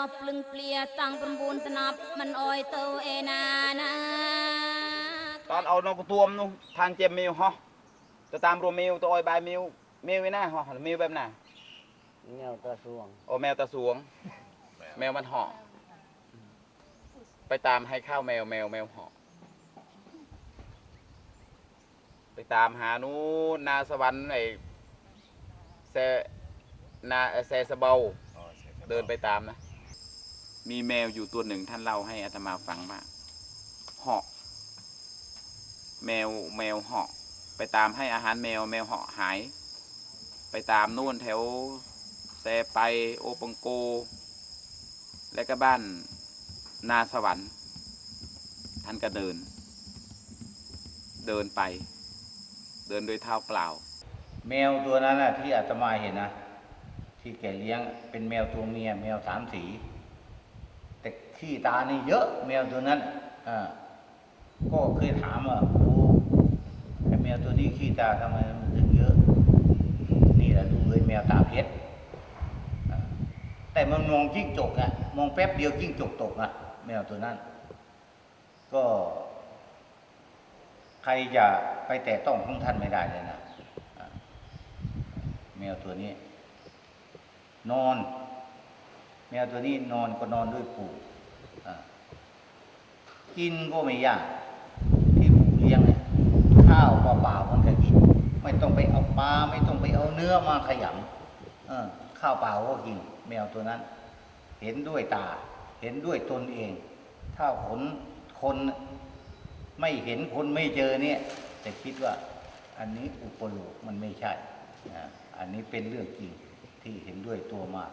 อปลึงเปลียตังประมูลนับมันอ้อยเตอเอนานะตอนเอานกตัวมนุทานเจมมิวฮะจะตามรวมมิวตัวอ้อยใบายมิวมิวไว้หน้าฮะมิวแบบไหนแมวตาสวงโอ้แมวตาสวง แมวมันห่อไปตามให้ข้าวแมวแมวแมวหาะไปตามหานู้นาสวรรค์ไอ้เซนาเซสเบลเดินไปตามนะ มีแมวอยู่ตัวหนึ่งท่านเล่าให้อาตมาฟังว่าเหาะ แมวแมวเหาะ ไปตามให้อาหารแมว แมวเหาะหาย ไปตามนู่นแถวแซไปโอปังโก และก็บ้านนาสวรรค์ ท่านก็เดิน เดินไป เดินโดยเท้าเปล่า แมวตัวนั้นนะที่อาตมาเห็นนะที่แกเลี้ยงเป็นแมวตัวเมีย แมวสามสี ขี้ตานี่เยอะแมวตัวนั้นอ่าก็เคยถามว่าโอ้ไอ้แมวตัวนี้ขี้ตาทำไมมันถึงเยอะ นี่แหละลูเลยแมวตาเพชรแต่มันมองจิ้งจกอะมองแป๊บเดียวจิ้งจกตกอะแมวตัวนั้น ก็ ใครจะไปแตะต้องของท่านไม่ได้เลยนะแมวตัวนี้ นอน แมวตัวนี้นอนก็นอนด้วยปู่ กินก็ไม่ยากที่ปู่เลี้ยงเนี่ยข้าวเปล่าๆมันก็กิน ไม่ต้องไปเอาปลาไม่ต้องไปเอาเนื้อมาขยำเออข้าวเปล่าก็กินแมวตัวนั้น เห็นด้วยตา เห็นด้วยตนเอง ถ้าผลคนไม่เห็นคนไม่เจอเนี่ยแต่คิดว่าอันนี้อุปโลกมันไม่ใช่ อันนี้เป็นเรื่องจริงที่เห็นด้วยตัวมาก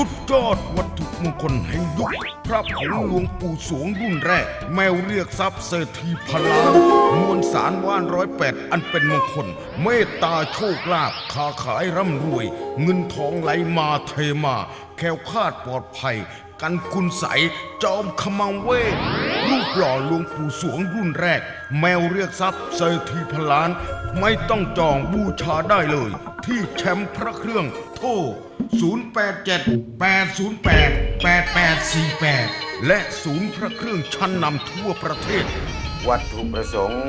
สุดยอดวัตถุมงคลแห่งยุคพระผงหลวงปู่สวงรุ่นแรก แมวเรียกทรัพย์เศรษฐีพนลานมวลสารว่านร้อยแปดอันเป็นมงคล เมตตาโชคลาภค้าขายร่ำรวย เงินทองไหลมาเทมา แคล้วคลาดปลอดภัย กันคุณใสยจอมขมังเวทรูปหล่อหลวงปู่สวงรุ่นแรก แมวเรียกทรัพย์เศรษฐีพนลาน ไม่ต้องจองบูชาได้เลย ที่แชมป์พระเครื่องโท 087-808-8848 และศูนย์พระเครื่องชั้นนำทั่วประเทศ วัตถุประสงค์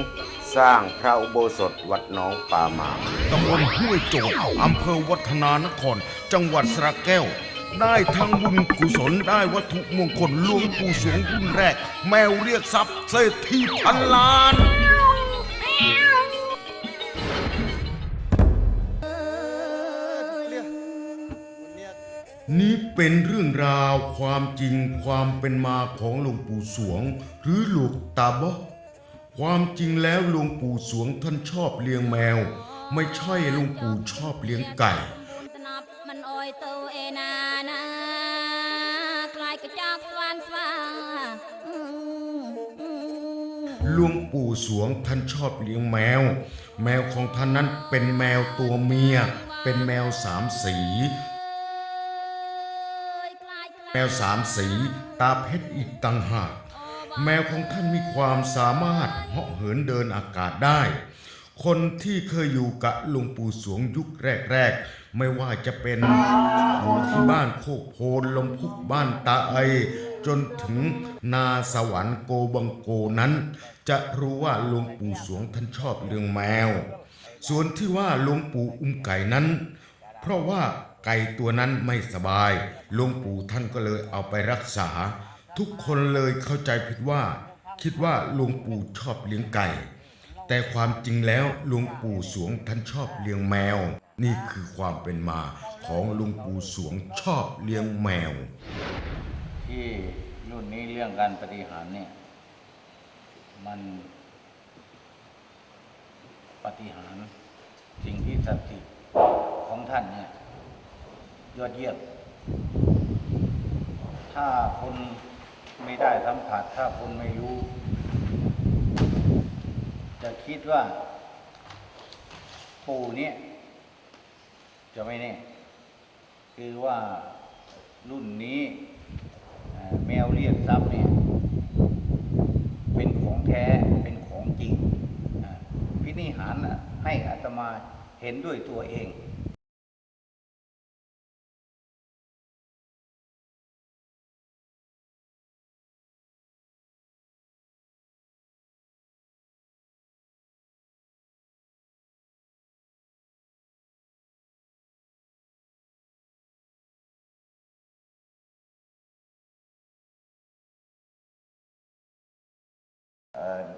สร้างพระอุโบสถวัดหนองป่าหมากตำบลห้วยโจดอำเภอวัฒนานคร จังหวัดสระแก้ว ได้ทั้งบุญกุศลได้วัตถุมงคลหลวงปู่สวงรุ่นแรก แมวเรียกทรัพย์เศรษฐีพันล้าน นี้เป็นเรื่องราวความจริงความเป็นมาของหลวงปู่สวง หรือหลวงตาบ๊อความจริงแล้วหลวงปู่สวงท่านชอบเลี้ยงแมว ไม่ใช่หลวงปู่ชอบเลี้ยงไก่หลวงปู่สวงท่านชอบเลี้ยงแมว แมวของท่านนั้นเป็นแมวตัวเมีย เป็นแมวสามสี แมวสามสีตาเพชรอีกต่างหาก แมวของท่านมีความสามารถเหาะเหินเดินอากาศได้ คนที่เคยอยู่กับหลวงปู่สวงยุคแรก ๆ ไม่ว่าจะเป็นอยู่ที่บ้านโคกโพนลมพุกบ้านตาไอ จนถึงนาสวรรค์โกบังโกนั้น จะรู้ว่าหลวงปู่สวงท่านชอบเลี้ยงแมว ส่วนที่ว่าหลวงปู่อุ้มไก่นั้น เพราะว่า ไก่ตัวนั้นไม่สบายหลวงปู่ท่านก็เลยเอาไปรักษา ทุกคนเลยเข้าใจผิดว่า คิดว่าหลวงปู่ชอบเลี้ยงไก่ แต่ความจริงแล้วหลวงปู่สวงท่านชอบเลี้ยงแมว นี่คือความเป็นมาของหลวงปู่สวงชอบเลี้ยงแมว ที่รุ่นนี้เรื่องการปฏิหารเนี่ยมันปฏิหารสิ่งที่ศักดิ์สิทธิ์ของท่านเนี่ย ยอดเยี่ยม ถ้าคนไม่ได้สัมผัส ถ้าคนไม่รู้ จะคิดว่า ปู่เนี่ย จะไม่แน่ คือว่ารุ่นนี้แมวเรียกทรัพย์เนี่ย เป็นของแท้ เป็นของจริงพินิหารให้อาตมาเห็นด้วยตัวเอง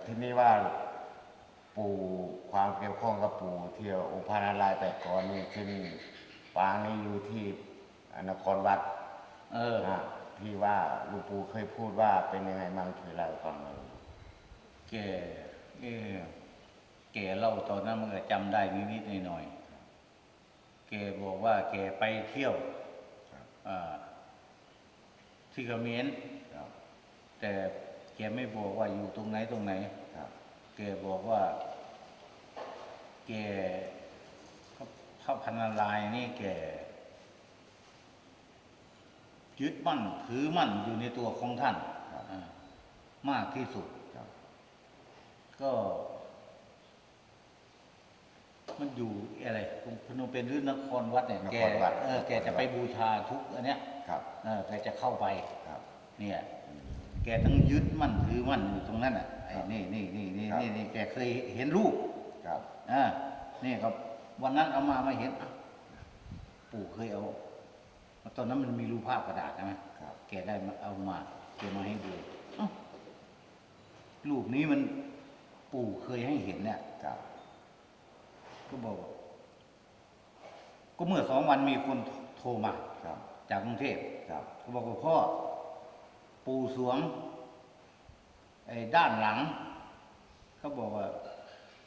ทีนี้ว่าปู่ความเกี่ยวข้องกับปู่ที่องค์พระนารายณ์แต่ก่อนนี่ซึ่งปางนี้อยู่ที่นครวัดเออนะที่ว่าหลูกปู่เคยพูดว่าเป็นยังไงมั่งช่วยเล่าให้ฟังหน่อยแกเออแกเล่าตอนนั้นมันก็จำได้นิดๆหน่อยๆแกบอกว่า แกไปเที่ยวอ่าที่เขมรครับแต่แก ไม่บอกว่าอยู่ตรงไหนตรงไหนครับ แกบอกว่า แกพระพันนารายณ์นี่แกยึดมั่นถือมั่นอยู่ในตัวของท่านอ่ามากที่สุดครับก็ มันอยู่อะไรตรงพนมเป็นหรือนครวัดเนี่ยนแกครวัดเออแกจะไปบูชาทุกอันเนี้ยครับเออแกจะเข้าไปครับ เนี่ย แกต้องยึดมั่นถือมั่นอยู่ตรงนั้นอะไอ้นี่นี่นี่นี่ครับนี่นี่แกเคยเห็นรูปครับอ่านี่ครับ วันนั้นเอามาไม่เห็นอ้าวปู่เคยเอาตอนนั้นมันมีรูปภาพกระดาษใช่ไหมครับแกได้มาเอามาแกมาให้ดูเอ้ารูปนี้มันปู่เคยให้เห็นเนี่ยครับก็บอกว่าก็เมื่อสองวันมีคนโทรมาครับจากกรุงเทพครับเขาบอกว่าพ่อ ปู่สวงไอ้ด้านหลัง เขาบอกว่า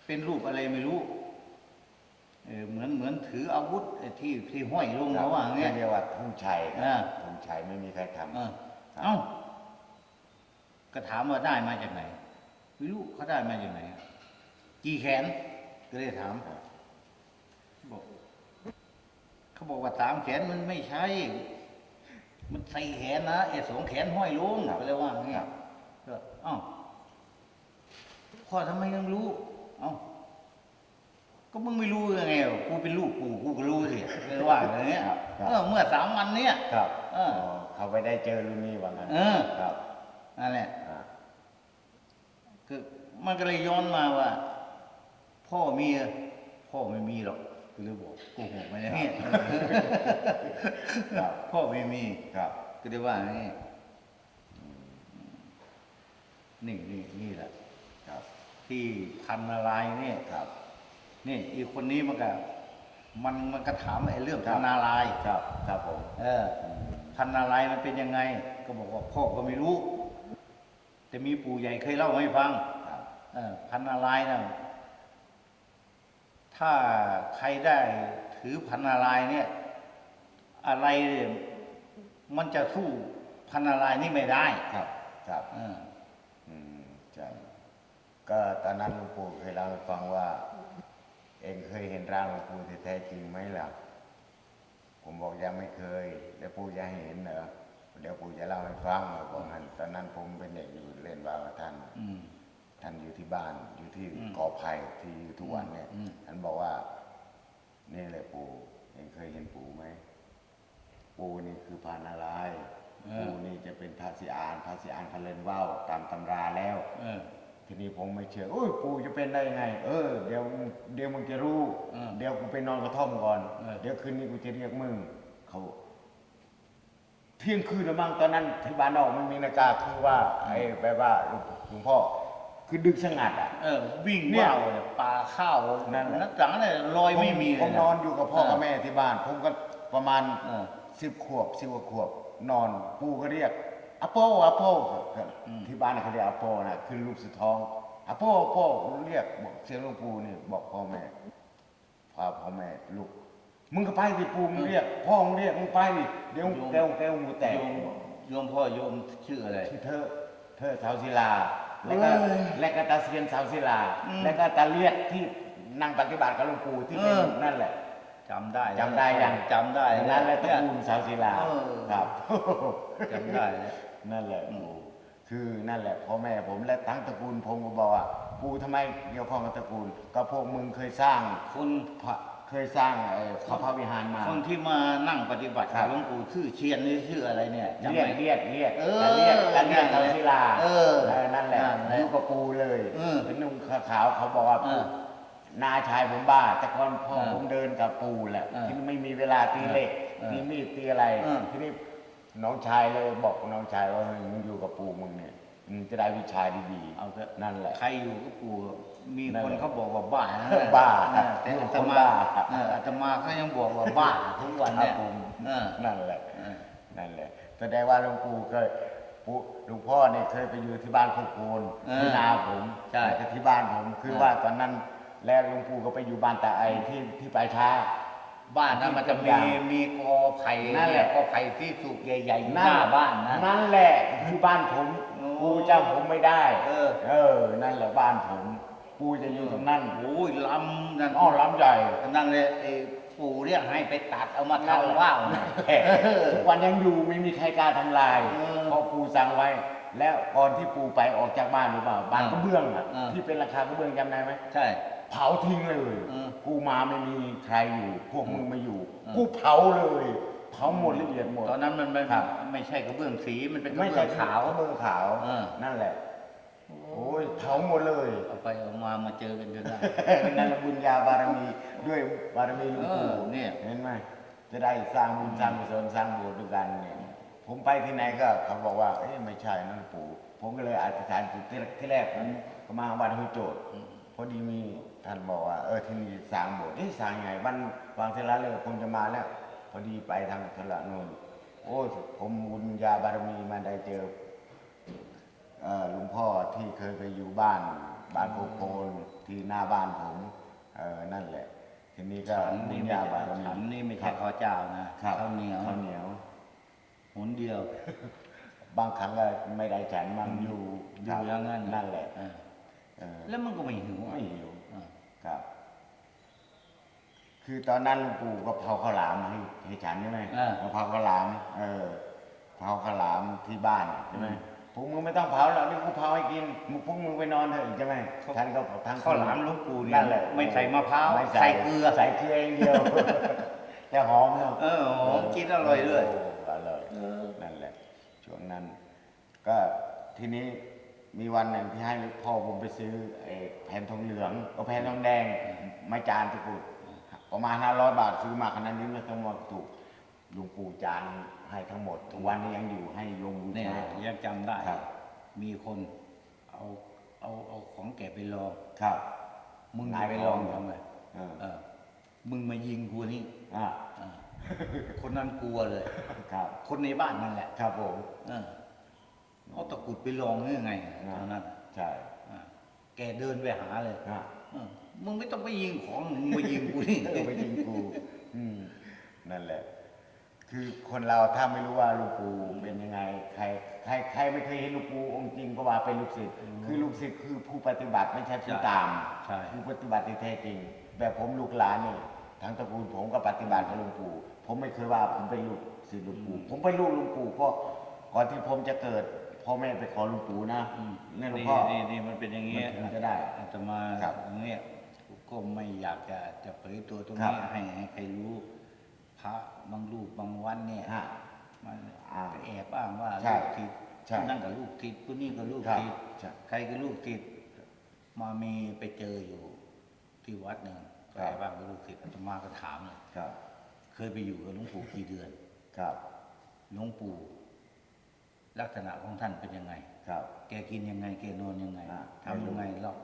เป็นรูปอะไรไม่รู้เออเหมือนเหมือนถืออาวุธไอ้ที่ที่ห้อยลงเขาว่าอย่างเงี้ยเรียกว่าทุ่งชัยคอ่ารับทุ่งชัยไม่มีใครทำเออเอ้าก็ถามว่าได้มาจากไหนไม่รู้เขาได้มาจากไหนกี่แขนก็เลยถามบอกเขาบอกว่าสามแขนมันไม่ใช่ มันใส่แขนนะไอ้สองแขนห้อยลงก็เลยว่าอย่างเงี้ยก็เอ้าพ่อทำไมยังรู้ เอ้าก็มึงไม่รู้ยังไงวะกูเป็นลูกกูกูก็รู้สิเลยว่าอย่างเงี้ยครับครับเออเมื่อสามวันเนี้ยครับเออเขาไปได้เจอรุ่นนี้ว่างั้นเออครับนั่นแหละอ่าคือมันก็เลยย้อนมาว่า พ่อมีอะพ่อไม่มีหรอก ก็เลยบอกโกหกไปอย่างนี้ครับ พ่อไม่มีครับ ก็ได้ว่าอย่างนี้นี่นี่นี่แหละครับ ที่พันนารายณ์เนี่ยครับ นี่อีกคนนี้มันก็มันมันก็ถามไอ้เรื่องครัพับนนารายณ์ครับ ครับผม เออ พันนารายณ์มันเป็นยังไง ก็บอกว่าพ่อก็ไม่รู้ แต่มีปู่ใหญ่เคยเล่าให้ฟังครับเออพันนารายณ์นะ ถ้าใครได้ถือพันนารายณ์เนี่ย อะไรเนี่ยมันจะสู้พันนารายณ์นี่ไม่ได้ครับ ครับเอออืมใช่ก็ตอนนั้นหลวงปู่เคยเล่าให้ฟังว่า เองเคยเห็นร่างหลวงปู่ที่แท้จริงไหมล่ะ ผมบอกยังไม่เคยเดี๋ยวปู่จะให้เห็นเหรอเดี๋ยวปู่จะเล่าให้ฟังบอกงั้นตอนนั้นผมเป็นเด็กอยู่เล่นว่าวกับท่าน อืม ท่านอยู่ที่บ้านอยู่ที่อืมกอไผ่ที่อยู่ทุกวันเนี่ยอืมท่านบอกว่า นี่แหละปู่เองเคยเห็นปู่ไหมปู่นี่คือพานารายณ์ปู่นี่จะเป็นพระสิอานพระสิอานเขาเล่นว่าวตามตำราแล้วเออทีนี้ผมไม่เชื่อโอ้ยปู่จะเป็นได้ยังไง เออ เดี๋ยวเดี๋ยวมึงจะรู้อืมเดี๋ยวกูไปนอนกระท่อมก่อนเออเดี๋ยวคืนนี้กูจะเรียกมึงเขาเที่ยงคืนแล้วมั้งตอนนั้นที่บ้านนอกมันมีนาฬิกาคือว่าไอ้แบบว่าหลวงพ่อ คือดึกสงัดอะ เออวิ่งเนี่ยว่าวเนี่ยปลาข้าวนั่นแหละ นักจังเนี่ยลอยไม่มีผเลยผมนอนอยู่กับพ่อกับแม่ที่บ้าน ผมก็ประมาณเออสิบขวบสิบกว่าขวบ นอนปู่ก็เรียกอโปอโปครับอืม ที่บ้านน่ะเขาเรียกอโปนะคือลูกสุดท้องอโปอโปเรียกบอกเสียงหลวงปู่นี่บอกพ่อแม่พาพ่อแม่ลูกมึงก็ไปสิปู่มึงเรียก พ่อมึงเรียกมึงไปดิเดี๋ยวแก้วแก้วหูแตกโยมโยมพ่อโยมชื่ออะไร ที่เธอเธอสาวศิลา แล้วก็เอ้ยและก็ตาเซียนสาวศิลา อืมแล้วก็ตาเลียดที่นั่งปฏิบัติกับหลวงปู่ที่เป็นเออ นั่นแหละ จำได้แล้วจำได้ยัง จำได้นั่นแหละตระเนี่ย กูลสาวศิลาเออ ครับ จำได้แล้ว นั่นแหละปู่คือนั่นแหละพ่อแม่ผมและทั้งตระกูลผมก็บอกว่าปู่ทำไมเกี่ยวข้องกับตระกูล ก็พวกมึงเคยสร้างคนพระ เคยสร้างไอ้พระพระวิหารมา คนที่มานั่งปฏิบัติครักับบ หลวงปู่ชื่อเชียนนี่ชื่ออะไรเนี่ยจำเรียไหกมเรียกเรียกเออแต่เรียกแต่เรียกนั่สานวแหละศิลาเออนั่นแหละนั่นแหละอยู่กับปูเลยเออเป็นนุ่งขาวๆเขาบอกว่าเออนาชายผมบ้า แต่ก่อนพ่อเออผมเดินกับปูแหละเออที่ไม่มีเวลาตีเหล็กเออตีมีดตีอะไรเออ ทีนี้น้องชายเลยบอกน้องชายว่าเฮ้ยมึงอยู่กับปูมึงเนี่ย อืมจะได้วิชาดีเอาเถอะๆนั่นแหละ ใครอยู่ก็ปู่มีนั่นคนแหละเขาบอกว่าบ้านะบ้าเออแต่ลูอากตคนมาบ้า เอออาตมาก็ยังบอกว่าบ้าทุกวันครัเนี่บยผมเออนั่นแหละ เออ นั่นแหละ แสดงว่าหลวงปู่เคยปู่หลวงพ่อเนี่ยเคยไปอยู่ที่บ้านคุกโคนเออที่นาผมใช่แล้วก็ที่บ้านผม คือเออ ว่าตอนนั้น แล้วหลวงปู่ก็ไปอยู่บ้านตาไอที่ที่ปลายช้า บ้านนั้นมันจะมีมีกอไผ่นั่นแหละกอไผ่ที่สุกใหญ่ๆอยู่หน้าบ้านนะ นั่นแหละคือบ้านผมโอ้ ปู่จำผมไม่ได้ เออ เออ นั่นแหละบ้านผม ปู่จะอยู่ตรงนั้นโอ้ยลำนั่นอ้อล้ำใหญ่นั่นเลยไอ้ปู่เรียกให้ไปตัดเอามาทำว่าวนะทุกวันยังอยู่ไม่มีใครกล้าทำลาย เออเพราะปู่สั่งไว้ แล้วก่อนที่ปู่ไปออกจากบ้านหรือเปล่าบ้านเออกระเบื้องอะเออ ที่เป็นราคากระเบื้องจำได้ไหม ใช่ เผาทิ้งเลย เออกูมาไม่มีใครอยู่ พวกมึงไม่อยู่ เออ กูเผาเลย เผาหมดละเอียดหมด ตอนนั้นมันไม่ครับ ไม่ใช่กระเบื้องสีมันเป็นกระไม่เบื้ใช่อง ขาขาววกระเบื้องขาวเออ นั่นแหละ โอ้ยเผาหมดเลย เอาไปเอามามาเจอกันจนได้นั่นแหละบุญญาบารมีด้วยบารมีหลวงปู่เออเนี่ย เห็นไหมจะได้สร้างบุญสร้างกุศลสร้างโบสถ์ด้วยกันเนี่ยผมไปที่ไหนก็เขาบอกว่าเอ้ยไม่ใช่นั่นปู่ผมก็เลยอธิษฐานจิตที่ที่แรกผมก็มาวัดห้วยโจทย์พอดีมีท่านบอกว่าเออที่นี่สร้างโบสถ์ที่สร้างไงวันวางเทระเลยผมจะมาแล้วพ อดีไปทางเทระนู่นโอ้ยผมบุญญาบารมีมาได้เจอเอ่อหลวงพ่อที่เคยไปอยู่บ้านบ้านโคโคนที่หน้าบ้านผมเออนั่นแหละ ทีนี้ก็ฉันบุนี่ญไม่ญาใช่บารมีฉันนี่ไม่ใช่ข้าวเจ้านะครับข้าวเหนียวข้าวเหนียวหนเดียว บางครั้งก็ไม่ได้ฉันมั่งอยู่อยู่อย่างนั้นนั่นแหละเออเออแล้วมันก็ไม่หิวอะไม่หิวเออครับ คือตอนนั้นหลวงปู่ก็เผาข้าวหลามให้ให้ฉันใช่ไหมเออมาเผาข้าวหลาม เออ เผาข้าวหลามที่บ้านใช่ไหมพวกมึงไม่ต้องเผาหรอกนี่กูเผาให้กินมึงพวกมึงไปนอนเถอะใช่ไหมท่านก็ทั้งข้าวหลามหลวงปู่เนี่ยนั่นแหละไม่ใส่มะพร้าวไม่ใส่เกลือ ใส่เกลืออย่างเดียว แต่หอมเนาะ เออหอมกินอร่อยด้วยโอร่อยนั่นแหละ ช่วงนั้น ก็ทีนี้มีวันหนึ่งที่ให้พ่อผมไปซื้อไอ้แผ่นทองเหลืองก็แผ่นทองแดงไม้จานตะกรุด ประมาณห้าร้อยบาทซื้อมาขนาดนี้ไม่ต้องมาถูกหลุงปู่จานให้ทั้งหมดทุกวันนี้ยังอยู่ให้ลงบูเนี่ยชา ยังจำได้ ครับ มีคนเอาเอาเอาของแกไปลอง ครับมึงนายไปลองของทำไมเออเออมึงมายิงกูนี่อ่าอ่าคนนั้นกลัวเลย ครับ คนในบ้านนั่นแหละครับผม เออเอาตะกรุดไปลองนี่ไงตอนนั้นใช่อ่าแกเดินไปหาเลยอะเออ มึงไม่ต้องไปยิงของมึงมายิงกูนี่ เออไปยิงกู อืมนั่นแหละ คือคนเราถ้าไม่รู้ว่าหลูกปู่เป็นยังไง ใคร ใครใครไม่เคยเห็นหลูกปู่องค์จริงก็ว่าเป็นลูกศิษย์คือลูกศิษย์คือผู้ปฏิบัติไม่ใช่ผู้ตามใช่ ผู้ปฏิบัติที่แท้จริง แบบผมลูกหลานนี่ทั้งตระกูลผมก็ปฏิบัติกับหลวงปู่ผมไม่เคยว่าผมเป็นลูกศิษย์หลวงปู่ผมเป็นลูกหลวงปู่เพราะก่อนที่ผมจะเกิดพ่อแม่ไปขอหลวงปู่นะเนี่ยหลวงนี่พ่อ นี่นี่มันเป็นอย่างเงี้ยมันถึงจะได้อาตมาครับ อย่างเงี้ย ก็ไม่อยากจะจะเผยตัวตรงครับนี้ให้ให้ใครรู้ พระบางรูปบางวันเนี่ยฮะมันอ่าแอบอ้างว่าใช่ลูกทิศใช่นั่นกับลูกทิศผู้นี่ก็ลูกครับทิศใช่ใครก็ลูกทิศมามีไปเจออยู่ที่วัดหนึ่งครัใครบ บ้างก็ลูกทิศอาตมาก็ถามเลยครับ เคยไปอยู่กับหลวงปู่กี่เดือนครับ หลวงปู่ลักษณะของท่านเป็นยังไง ครับ แกกินยังไง แกนอนยังไงอ่า ทำยังไงเรา